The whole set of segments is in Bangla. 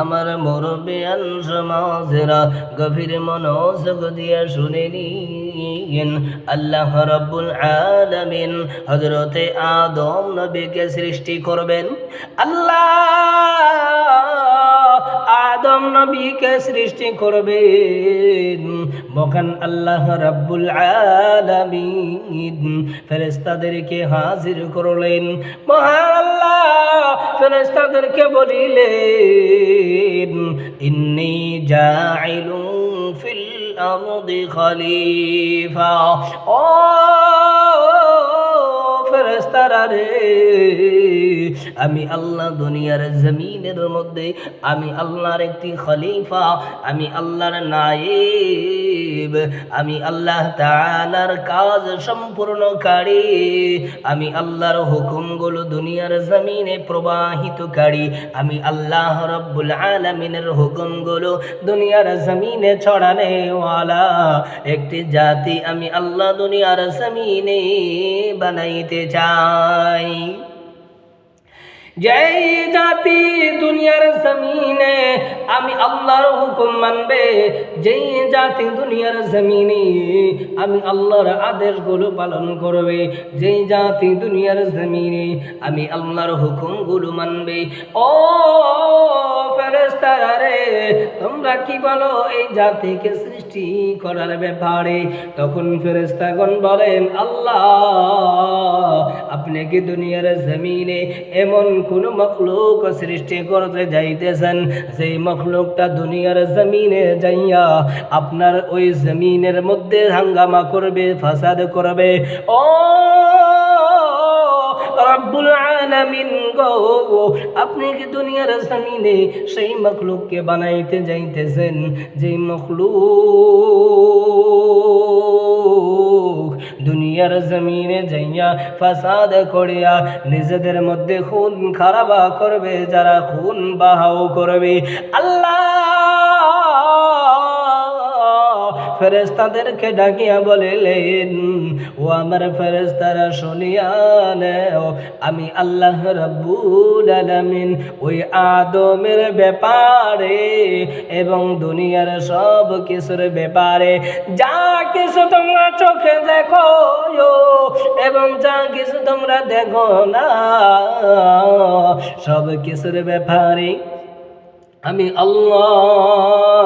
আমার মুরব্বিয়ান সমাজেরা গভীর মনোযোগ দিয়ে শুনে নিন। আল্লাহ রব্বুল আলামিন হজরতে আদম নবীকে সৃষ্টি করবেন। আল্লাহ আদম নবীকে সৃষ্টি করবেন। মহান আল্লাহ রাব্বুল আলামিন ফেরেশতাদেরকে হাজির করলেন। মহান আল্লাহ ফেরেশতাদেরকে বলিলেন ইন্নি জাইলু ফিল আরদি খলিফা। ও ফেরেস্তারা রে আমি আল্লাহ দুনিয়ার জমিনের মধ্যে, আমি আল্লাহর একটি খলিফা, আমি আল্লাহর নায়েব, আমি আল্লাহ তাআলার কাজ সম্পূর্ণকারী, আমি আল্লাহর হুকুমগুলো দুনিয়ার জমিনে প্রবাহিতকারী, আমি আল্লাহ রব্বুল আলামিনের হুকুমগুলো দুনিয়ার জমিনে ছড়ানেওয়ালা একটি জাতি আমি আল্লাহ দুনিয়ার জমিনে বানাইতে চাই। যেই জাতি দুনিয়ার জমিনে আমি আল্লাহর হুকুম মানবে, যেই জাতি দুনিয়ার জমিনে আমি আল্লাহর আদেশগুলো পালন করবে, যেই জাতি দুনিয়ার জমিনে আমি আল্লাহর হুকুমগুলো মানবে। ও ফেরেস্তারা তোমরা কি বলো এই জাতিকে সৃষ্টি করার ব্যাপারে? তখন ফেরেস্তাগণ বলেন, আল্লাহ, আপনি কি দুনিয়ার জমিনে এমন কোন মখলুক সৃষ্টি করতে যাইতেছেন, সেই মখলুকটা দুনিয়ার জমিনে যাইয়া আপনার ওই জমিনের মধ্যে হাঙ্গামা করবে, ফাসাদ করবে। ও রব্বুল আলামিন গো, আপনি কি দুনিয়ার জমিনে সেই মখলুককে বানাইতে যাইতেছেন? যেই মখলুক দুনিয়ার জমিনে যাইয়া ফাসাদ করিয়া নিজেদের মধ্যে খুন খারাপা করবে, যারা খুন বাহাও করবে। আল্লাহ ফেরেস্তাদেরকে ডাকিয়া বলিলেন, ও আমার ফেরেস্তারা শুনিয়া নেও, আমি আল্লাহ রব্বুল আলামিন ওই আদমের ব্যাপারে এবং দুনিয়ার সব কিছুর ব্যাপারে যা কিছু তোমরা চোখে দেখো এবং যা কিছু তোমরা দেখো না, সব কিছুর ব্যাপারে আমি আল্লাহ,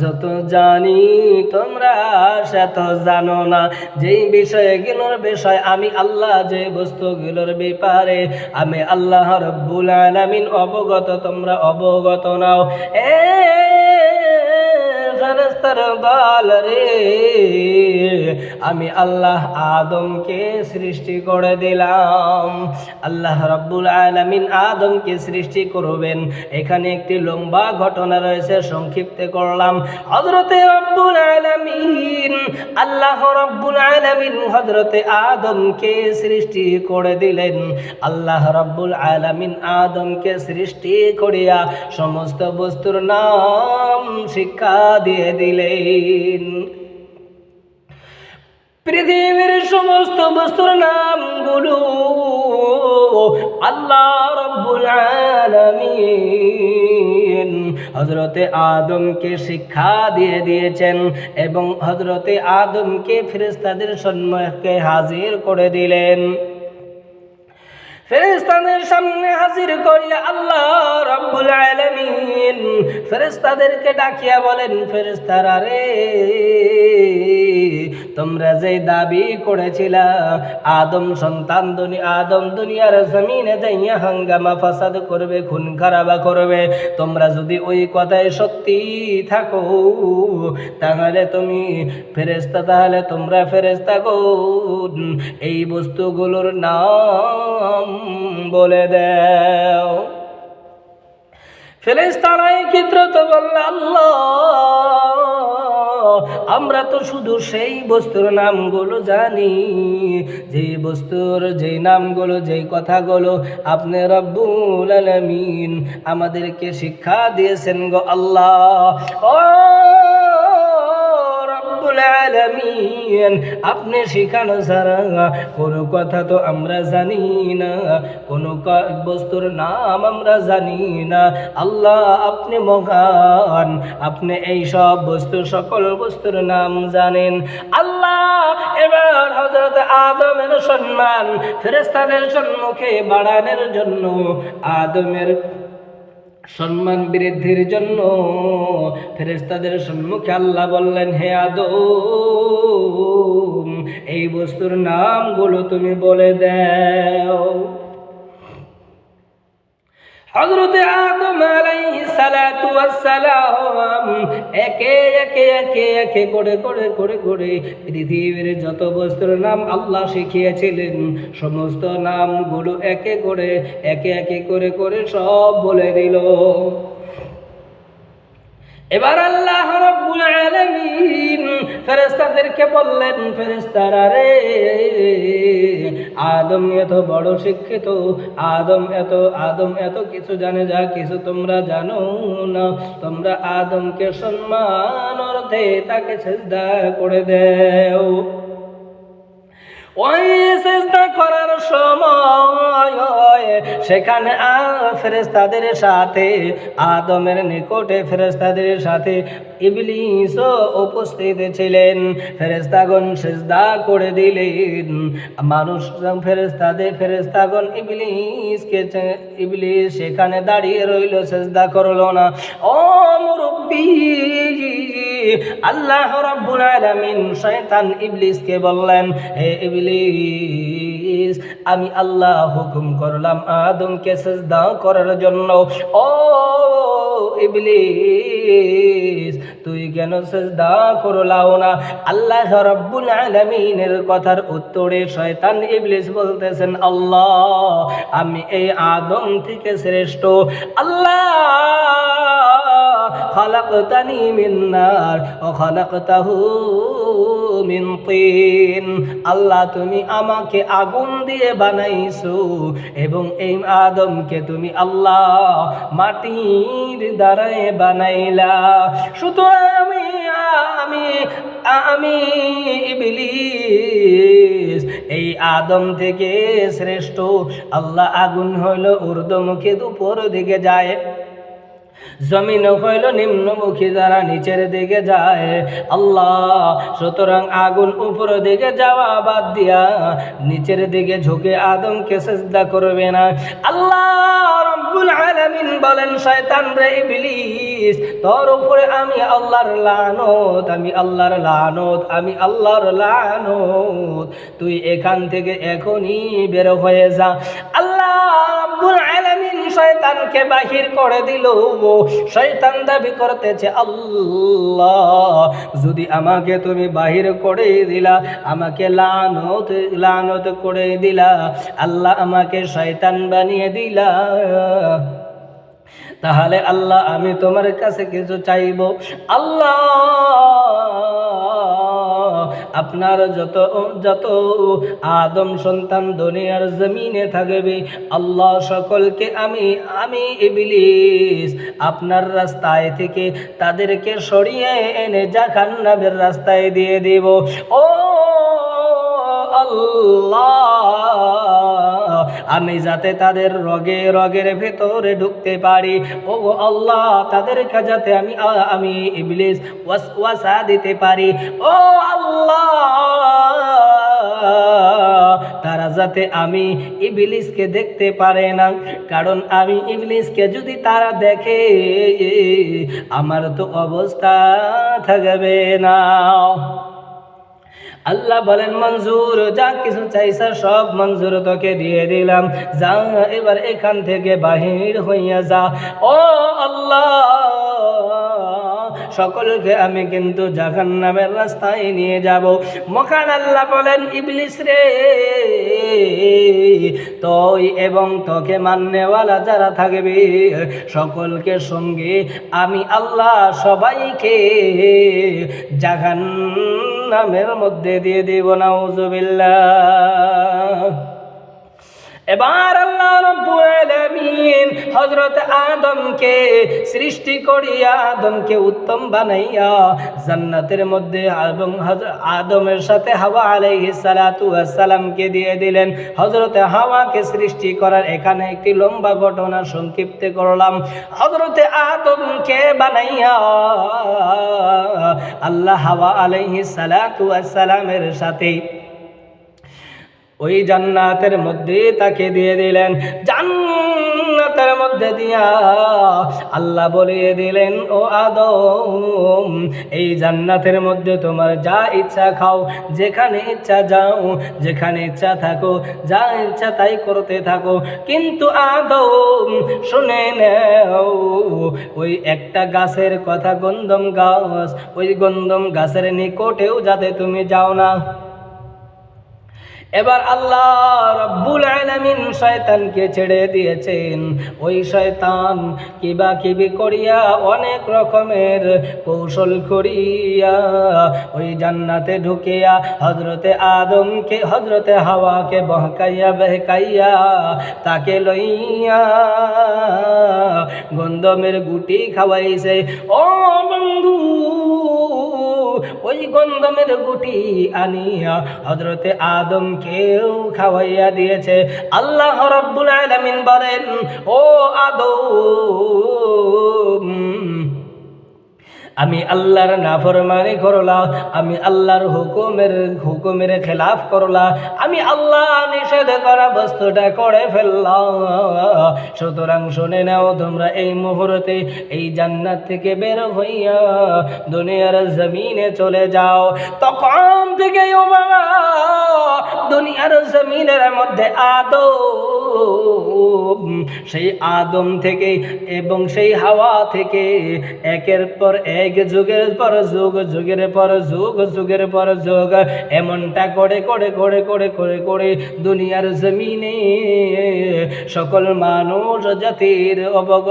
যত জানি তোমরা, সে তো জানো না। যেই বিষয়গুলোর বিষয়, আমি আল্লাহ, যে বস্তুগুলোর ব্যাপারে আমি আল্লাহর রব্বুল আলামিন অবগত, তোমরা অবগত নাও। এ দল রে। আমি আল্লাহ আদমকে সৃষ্টি করে দিলাম। আল্লাহ রব্বুল আলামিন আদমকে সৃষ্টি করবেন। এখানে একটি লম্বা ঘটনা রয়েছে, সংক্ষিপ্ত করলাম। হজরতে রব্বুল আলামিন, আল্লাহ রব্বুল আলামিন হজরতে আদমকে সৃষ্টি করে দিলেন। আল্লাহ রব্বুল আলামিন আদমকে সৃষ্টি করিয়া সমস্ত বস্তুর নাম শিক্ষা দিয়ে দিলেন। পৃথিবীর সমস্ত বস্তুর নামগুলো আল্লাহ রব্বুল আলামিন হজরতে আদমকে শিক্ষা দিয়ে দিয়েছেন এবং হজরতে আদমকে ফেরেশতাদের সম্মুখে হাজির করে দিলেন। ফেরেস্তাদের সামনে হাজির করিয়া আল্লাহ রব্বুল আলামিন ফেরেস্তাদেরকে ডাকিয়া বলেন ফেরেস্তারা রে তোমরা যে দাবি করেছিলা, আদম সন্তান দুনি, আদম দুনিয়ার জমিনে যাইয়া হাঙ্গামা ফাসাদ করবে, খুন খারাপা করবে, তোমরা যদি ওই কথায় সত্যি থাকো, তাহলে তুমি ফেরেস্তা তাহলে তোমরা ফেরেস্তা গো। এই বস্তুগুলোর নাম বলে দাও। ফেরেস্তারাই ক্ষেত্রত বলল আল্লাহ। আমরা তো শুধু সেই বস্তুর নামগুলো জানি। যে বস্তুর যেই নামগুলো, যেই কথাগুলো আপনি রব্বুল আলমিন আমাদেরকে শিক্ষা দিয়েছেন গো আল্লাহ। ও আপনি শিখানো ছাড়া কোনো কথা তো আমরা জানি না, কোনো বস্তুর নাম আমরা জানি না। আল্লাহ, আপনি মহান, আপনি এই সব বস্তু সকল বস্তুর নাম জানেন। আল্লাহ, এবার হজরত আদমের সম্মান ফেরেস্তাদের সম্মুখে বাড়ানোর জন্য আদমের সম্মান বৃদ্ধির জন্য ফেরেস্তাদের সম্মুখে আল্লাহ বললেন, হে আদম, এই বস্তুর নামগুলো তুমি বলে দাও। হজরত আদম সালাম একে একে একে একে করে করে করে করে পৃথিবীর যত বস্তুর নাম আল্লাহ শিখিয়েছিলেন, সমস্ত নামগুলো একে, করে, একে একে করে করে সব বলে দিল। এবার আল্লাহ রাব্বুল আলামিন ফেরেশতাদেরকে বললেন, ফেরেশতারা রে আদম এত বড় শিক্ষিত, আদম এত আদম এত কিছু জানে, যা কিছু তোমরা জানো না। তোমরা আদমকে সম্মান অর্থে তাকে সেজদা করে দেও। ওই চেষ্টা করার সময় সেখানে ফেরেস্তাদের সাথে, আদমের নিকটে ফেরেস্তাদের সাথে ইবলিসও উপস্থিত ছিলেন। ফেরেস্তাগণ সেজদা করে দিলেন। মানুষ ফেরেস্তাদের ফেরেস্তাগণ ইবলিসকে ইবলিস সেখানে দাঁড়িয়ে রইল, সেজদা করল না। ও মুরব্বী, আল্লাহ রাব্বুল আলামিন শয়তান ইবলিসকে বললেন, হে ইবলিস ইবলিস, আমি আল্লাহ হুকুম করলাম আদমকে সাজদা করার জন্য। ও ইবলিস, তুই কেন সাজদা করলাও না? আল্লাহ রব্বুল আলামিনের কথার উত্তরে শয়তান ইবলিস বলতেছেন, আল্লাহ, আমি এই আদম থেকে শ্রেষ্ঠ। আল্লাহ, খালাকতানি মিন্নার ও খালাকতাহু মিন তিন। আল্লাহ, তুমি আমাকে আগুন দিয়ে বানাইছো এবং এই আদমকে তুমি আল্লাহ মাটির দ্বারায় বানাইলা। সুতরাং আমি আমি আমি বিলি এই আদম থেকে শ্রেষ্ঠ। আল্লাহ, আগুন হইল ঊর্ধ্বমুখে দুপুর দিকে যায়। জমিন হইল নিম্নমুখী যারা নিচের দিকে যায়। আল্লাহ, সুতরাং আগুন উপর দিকে যাওয়া বাদ দিয়া নিচের দিকে ঝুঁকে আদমকে সেজদা করবে না। আল্লাহ বলেন, শয়তান রে ইবলিস, তোর উপরে আমি আল্লাহর লানত, আমি আল্লাহর লানত, আমি আল্লাহর লানত। তুই এখান থেকে এখনই বের হয়ে যা। আল্লাহ রব্বুল শয়তানকে বাহির করে দিল শয়তান দাবি করতেছে, আল্লাহ, যদি আমাকে তুমি বাহির করে দিলা, আমাকে লানত লানত করে দিলা, আল্লাহ আমাকে শয়তান বানিয়ে দিলা। তাহলে আল্লাহ, আমি তোমার কাছে কিছু চাইব। আল্লাহ আপনার যত যত আদম সন্তান দুনিয়ার জমিনে থাকবে, আল্লাহ সকলকে আমি আমি ইবলিস আপনার রাস্তায় থেকে তাদেরকে সরিয়ে এনে জাহান্নামের রাস্তায় দিয়ে দেব। ও আল্লাহ! আমি যাতে তাদের রগে রগের ভেতরে ঢুকতে পারি। ও আল্লাহ, তাদেরকে যাতে আমি আমি ইবলিস ওয়াসওয়াসা দিতে পারি। ও আল্লাহ, তারা যাতে আমি ইবলিসকে দেখতে পারে না। কারণ আমি ইবলিসকে যদি তারা দেখে, আমার তো অবস্থা থাকবে না। আল্লাহ বলেন, মঞ্জুর, যা কিছু চাইছা সব মঞ্জুর তোকে দিয়ে দিলাম। যা, এবার এখান থেকে বাহির হইয়া যা। ও আল্লাহ, সকলকে আমি কিন্তু জাহান নামের রাস্তায় নিয়ে যাব। মকান আল্লাহ বলেন, ইবলিস রে, তই এবং তোকে মান্যওয়ালা যারা থাকবে, সকলকে সঙ্গে আমি আল্লাহ সবাইকে জাহান নামের মধ্যে দিয়ে দেব নাউজুবিল্লাহ। এবার আল্লাহ রব্বুল আলামিন হযরত আদমকে সৃষ্টি করিয়া আদমকে উত্তম বানাইয়া জান্নাতের মধ্যে এবং আদমের সাথে হাওয়া আলাইহিস সালাতু ওয়াস সালামকে দিয়ে দিলেন। হযরত হাওয়াকে সৃষ্টি করার এখানে একটি লম্বা ঘটনা সংক্ষিপ্ত করলাম। হযরত আদমকে বানাইয়া আল্লাহ হাওয়া আলাইহিস সালাতু ওয়াস সালামের সাথে ওই জান্নাতের মধ্যে তাকে দিয়ে দিলেন। জান্নাতের মধ্যে দিয়া আল্লাহ বলিয়ে দিলেন, ও আদম, এই জান্নাতের মধ্যে তোমার যা ইচ্ছা খাও, যেখানে ইচ্ছা যাও, যেখানে ইচ্ছা থাকো, যা ইচ্ছা তাই করতে থাকো। কিন্তু আদম, শুনে নেও, ওই একটা গাছের কথা গন্ধম গাছ, ওই গন্ধম গাছের নিকটেও যাতে তুমি যাও না। এবার আল্লাহ রব্বুল আলামিন শয়তানকে ছেড়ে দিয়েছেন। ওই শয়তান কিবা কিবি করিয়া অনেক রকমের কৌশল করিয়া ওই জান্নাতে ঢুকিয়া হজরতে আদমকে হজরতে হাওয়াকে বহকাইয়া, বেহকাইয়া তাকে লইয়া গন্ধমের গুটি খাওয়াইছে। ও বন্ধু ওই গন্ধমের গুটি আনিয়া হজরতে আদম কেউ খাওয়াইয়া দিয়েছে। আল্লাহ রব্বুল আলমিন বলেন, ও আদম আমি আল্লাহর নাফরমানি করলা আমি আল্লাহর হুকুমের হুকুমের খেলাফ করলা আমি আল্লাহ নিষেধ করা বস্তুটা করে ফেললাম। সুতরাং শুনে নাও তোমরা এই মুহূর্তে এই জান্নাত থেকে বের হইয়া দুনিয়ার জমিনে চলে যাও। তখন থেকে ও বাবা দুনিয়ার জমিনের মধ্যে আদম সেই আদম থেকে এবং সেই হাওয়া থেকে একের পর এক, যুগের পর যুগ, যুগের পর যুগ, যুগের পর যুগ, এমনটা করে করে করে করে করে করে দুনিয়ার জমিনে সকল মানুষ জাতির অবগ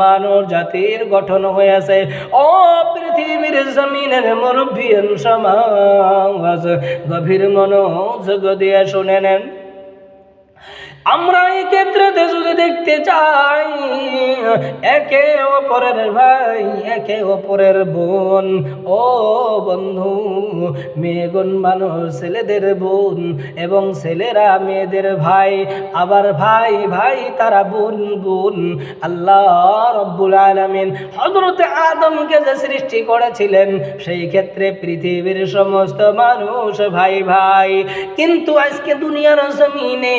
মানব জাতির গঠন হয়েছে ও পৃথিবীর জমিনের মুরব্বিয়ান সমাজ, গভীর মনোযোগ দিয়ে শুনে নেন। আমরা এই ক্ষেত্রেতে যদি দেখতে চাই, একে অপরের ভাই, একে অপরের বোন, ও বন্ধু মেয়েগুন মানুষ, ছেলেদের বোন এবং ছেলেরা মেয়েদের ভাই, আবার ভাই ভাই তারা বোন বোন। আল্লাহ রব্বুল আলমিন হজরত আদমকে যে সৃষ্টি করেছিলেন, সেই ক্ষেত্রে পৃথিবীর সমস্ত মানুষ ভাই ভাই। কিন্তু আজকে দুনিয়ার জমিনে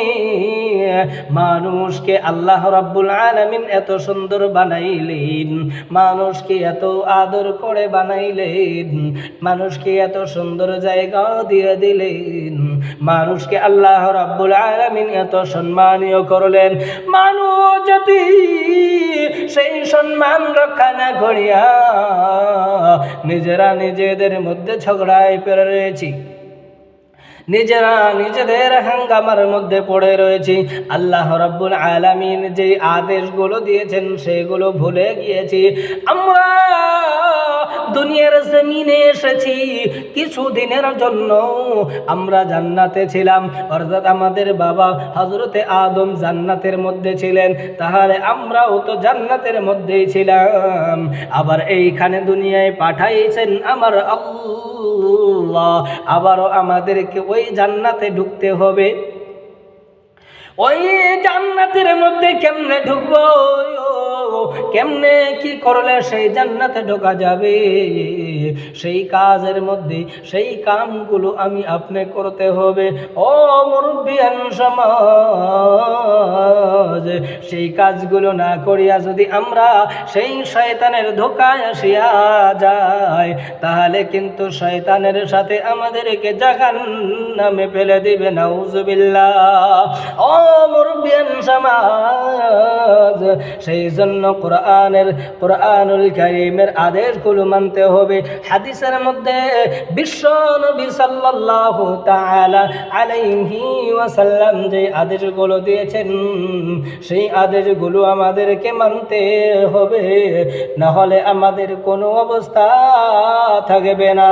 মানুষকে আল্লাহ রাব্বুল আলামিন এত সুন্দর বানাইলেন, মানুষকে এত আদর করে বানাইলেন, মানুষকে এত সুন্দর জায়গা দিয়ে দিলেন, মানুষকে আল্লাহ রাব্বুল আলামিন এত সম্মানীয় করলেন। মানুষ জাতি সেই সম্মান রক্ষা না করিয়া নিজেরা নিজেদের মধ্যে ঝগড়ায় পেরে রয়েছি নিজেরা নিজেদের হাঙ্গামার মধ্যে পড়ে রয়েছি। আল্লাহ রাব্বুল আলামিন যে আদেশগুলো দিয়েছেন সেগুলো ভুলে গিয়েছি। আমরা দুনিয়ার জমিনে এসেছি কিছু দিনের জন্য। আমরা জান্নাতে ছিলাম। অর্থাৎ আমাদের বাবা হজরতে আদম জান্নাতের মধ্যে ছিলেন। তাহলে আমরাও তো জান্নাতের মধ্যেই ছিলাম। আবার এইখানে দুনিয়ায় পাঠাইছেন আমার আবারও আমাদেরকে ওই জান্নাতে ঢুকতে হবে। ওই জান্নাতের মধ্যে কেমনে ঢুকবো? কেমনে কি করলে সেই জান্নাতে ঢোকা যাবে? সেই কাজের মধ্যে, সেই কামগুলো আমি আপনি করতে হবে। ও মুরব্বিয়ান সমাজ, সেই কাজগুলো না করিয়া যদি আমরা সেই শয়তানের ধোকায় আসিয়া যাই, তাহলে কিন্তু শয়তানের সাথে আমাদেরকে জাগান নামে ফেলে দিবে, নাউজুবিল্লাহ। ও মুরব্বিয়ান সমাজ, সেই জন্য কোরআনের, কোরআনুল কারীমের আদেশগুলো মানতে হবে। হাদিসের মধ্যে বিশ্ব নবী সাল্লাল্লাহু তাআলা আলাইহি ওয়াসাল্লাম যে আদেশগুলো দিয়েছেন, সেই আদেশগুলো আমাদেরকে মানতে হবে না হলে আমাদের কোনো অবস্থা থাকবে না।